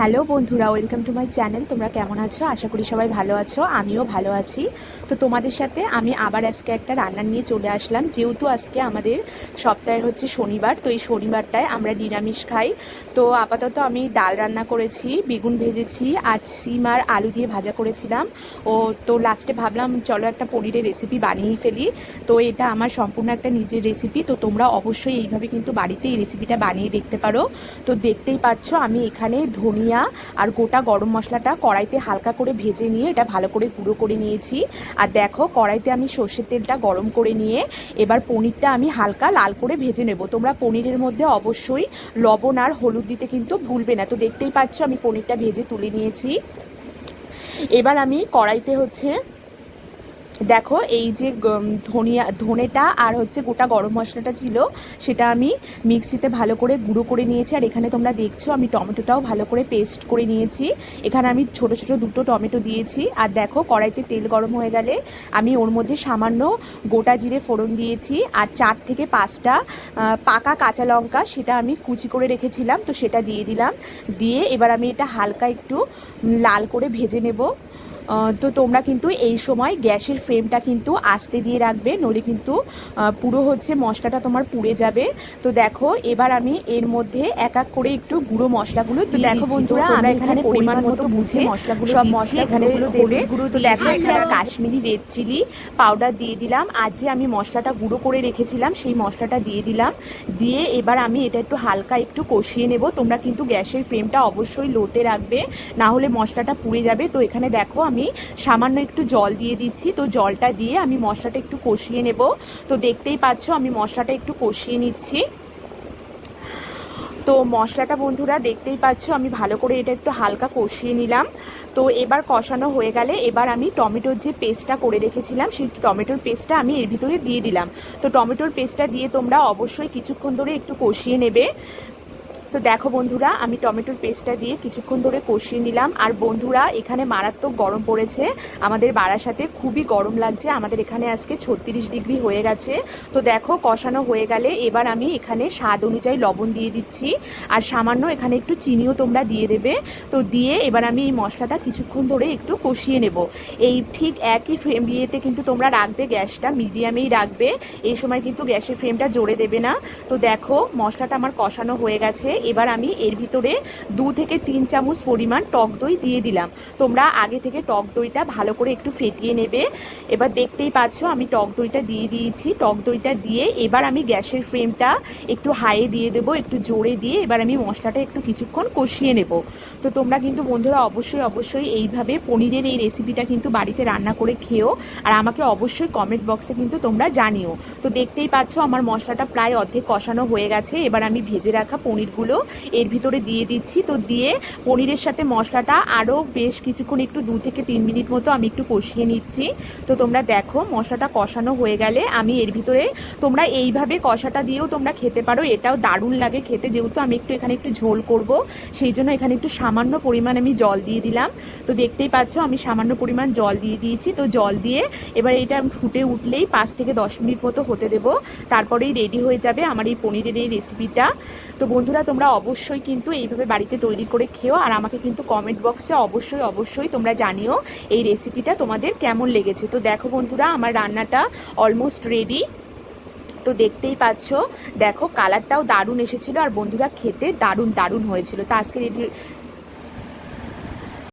Hello বন্ধুরা, welcome to my channel. তোমরা কেমন আছো? আশা করি সবাই ভালো আছো, আমিও ভালো আছি। তো তোমাদের সাথে আমি আবার আজকে একটা রান্না নিয়ে চলে আসলাম। যেহেতু আজকে আমাদের সপ্তাহের হচ্ছে শনিবার, তো এই শনিবারটায় আমরা নিরামিষ খাই। তো আপাতত আমি ডাল রান্না করেছি, বেগুন ভেজেছি, আর সিম আর আলু দিয়ে ভাজা করেছিলাম। ও, তো লাস্টে ভাবলাম, চলো একটা পনিরের রেসিপি বানিয়েই ফেলি। তো এটা আমার সম্পূর্ণ একটা নিজের রেসিপি তো তোমরা অবশ্যই এইভাবে কিন্তু বাড়িতে এই রেসিপিটা বানিয়ে দেখতে পারো। তো দেখতেই পাচ্ছ, আমি এখানে ধনিয়া আর গোটা গরম মশলাটা কড়াইতে হালকা করে ভেজে নিয়ে এটা ভালো করে গুঁড়ো করে নিয়েছি। আর দেখো, কড়াইতে আমি সর্ষের তেলটা গরম করে নিয়ে এবার পনিরটা আমি হালকা লাল করে ভেজে নেব। তোমরা পনিরের মধ্যে অবশ্যই লবণ আর হলুদ দিতে কিন্তু ভুলবে না। তো দেখতেই পাচ্ছ, আমি পনিরটা ভেজে তুলে নিয়েছি। এবার আমি কড়াইতে হচ্ছে দেখো, এই যে ধনিয়া, ধনেটা আর হচ্ছে গোটা গরম মশলাটা ছিল, সেটা আমি মিক্সিতে ভালো করে গুঁড়ো করে নিয়েছি। আর এখানে তোমরা দেখছ, আমি টমেটোটাও ভালো করে পেস্ট করে নিয়েছি। এখানে আমি ছোট ছোট দুটো টমেটো দিয়েছি। আর দেখো, কড়াইতে তেল গরম হয়ে গেলে আমি ওর মধ্যে সামান্য গোটা জিরে ফোড়ন দিয়েছি। আর চার থেকে পাঁচটা পাকা কাঁচা লঙ্কা সেটা আমি কুচি করে রেখেছিলাম, তো সেটা দিয়ে দিলাম। দিয়ে এবার আমি এটা হালকা একটু লাল করে ভেজে নেব। তো তোমরা কিন্তু এই সময় গ্যাসের ফ্লেমটা কিন্তু আস্তে দিয়ে রাখবে নইলে কিন্তু পুরো হচ্ছে মশলাটা তোমার পুড়ে যাবে। তো দেখো এবার আমি এর মধ্যে এক এক করে একটু গুঁড়ো মশলাগুলো তো দেখো বন্ধুরা আমরা এখানে পরিমাণ মতো বুঝে মশলাগুলো সব মশলা এখানে দেবে গুঁড়ো তো দেখো এছাড়া কাশ্মীরি রেড চিলি পাউডার দিয়ে দিলাম। আর যে আমি মশলাটা গুঁড়ো করে রেখেছিলাম সেই মশলাটা দিয়ে দিলাম। দিয়ে এবার আমি এটা একটু হালকা একটু কষিয়ে নেব। তোমরা কিন্তু গ্যাসের ফ্লেমটা অবশ্যই লোতে রাখবে না হলে মশলাটা পুড়ে যাবে। তো এখানে দেখো আমি সামান্য একটু জল দিয়ে দিচ্ছি। তো জলটা দিয়ে আমি মশলাটা একটু কষিয়ে নেব। তো দেখতেই পাচ্ছ, আমি মশলাটা একটু কষিয়ে নিচ্ছি। তো মশলাটা বন্ধুরা, দেখতেই পাচ্ছ, আমি ভালো করে এটা একটু হালকা কষিয়ে নিলাম। তো এবার কষানো হয়ে গেলে এবার আমি টমেটোর যে পেস্টটা করে রেখেছিলাম, সেই টমেটোর পেস্টটা আমি এর ভিতরে দিয়ে দিলাম। তো টমেটোর পেস্টটা দিয়ে তোমরা অবশ্যই কিছুক্ষণ ধরে একটু কষিয়ে নেবে। তো দেখো বন্ধুরা, আমি টমেটোর পেস্টটা দিয়ে কিছুক্ষণ ধরে কষিয়ে নিলাম। আর বন্ধুরা, এখানে মারাত্মক গরম পড়েছে। আমাদের বারাসাতে খুবই গরম লাগছে। আমাদের এখানে আজকে ছত্রিশ ডিগ্রি হয়ে গেছে। তো দেখো, কষানো হয়ে গেলে এবার আমি এখানে স্বাদ অনুযায়ী লবণ দিয়ে দিচ্ছি। আর সামান্য এখানে একটু চিনিও তোমরা দিয়ে দেবে। তো দিয়ে এবার আমি এই মশলাটা কিছুক্ষণ ধরে একটু কষিয়ে নেব। এই ঠিক একই ফ্রেম ইয়েতে কিন্তু তোমরা রাখবে গ্যাসটা, মিডিয়ামেই রাখবে। এই সময় কিন্তু গ্যাসের ফ্রেমটা জোরে দেবে না। তো দেখো, মশলাটা আমার কষানো হয়ে গেছে। এবার আমি এর ভিতরে দু থেকে তিন চামচ পরিমাণ টক দই দিয়ে দিলাম। তোমরা আগে থেকে টক দইটা ভালো করে একটু ফেটিয়ে নেবে। এবার দেখতেই পাচ্ছ আমি টক দইটা দিয়ে দিয়েছি। টক দইটা দিয়ে এবার আমি গ্যাসের ফ্লেমটা একটু হাইয়ে দিয়ে দেবো, একটু জোরে দিয়ে এবার আমি মশলাটা একটু কিছুক্ষণ কষিয়ে নেব। তো তোমরা কিন্তু বন্ধুরা অবশ্যই অবশ্যই এইভাবে পনিরের এই রেসিপিটা কিন্তু বাড়িতে রান্না করে খেও। আর আমাকে অবশ্যই কমেন্ট বক্সে কিন্তু তোমরা জানিও। তো দেখতেই পাচ্ছ আমার মশলাটা প্রায় অর্ধেক কষানো হয়ে গেছে। এবার আমি ভেজে রাখা পনিরগুলো এর ভিতরে দিয়ে দিচ্ছি। তো দিয়ে পনিরের সাথে মশলাটা আরও বেশ কিছুক্ষণ একটু দু থেকে তিন মিনিট মতো আমি একটু কষিয়ে নিচ্ছি। তো তোমরা দেখো মশলাটা কষানো হয়ে গেলে আমি এর ভিতরে তোমরা এইভাবে কষাটা দিয়েও তোমরা খেতে পারো। এটাও দারুণ লাগে খেতে। যেহেতু আমি একটু এখানে একটু ঝোল করব, সেই জন্য এখানে একটু সামান্য পরিমাণ আমি জল দিয়ে দিলাম। তো দেখতেই পাচ্ছ আমি সামান্য পরিমাণ জল দিয়ে দিয়েছি। তো জল দিয়ে এবার এটা ফুটে উঠলেই পাঁচ থেকে দশ মিনিট মতো হতে দেবো। তারপরেই রেডি হয়ে যাবে আমার এই পনিরের এই রেসিপিটা তো বন্ধুরা তোমরা অবশ্যই কিন্তু এইভাবে বাড়িতে তৈরি করে খেও আর আমাকে কিন্তু কমেন্ট বক্সে অবশ্যই অবশ্যই তোমরা জানিও এই রেসিপিটা তোমাদের কেমন লেগেছে। তো দেখো বন্ধুরা, আমার রান্নাটা অলমোস্ট রেডি তো দেখতেই পাচ্ছ, দেখো কালারটাও দারুণ এসেছিল আর বন্ধুরা খেতে দারুণ দারুণ হয়েছিল। তো আজকের এই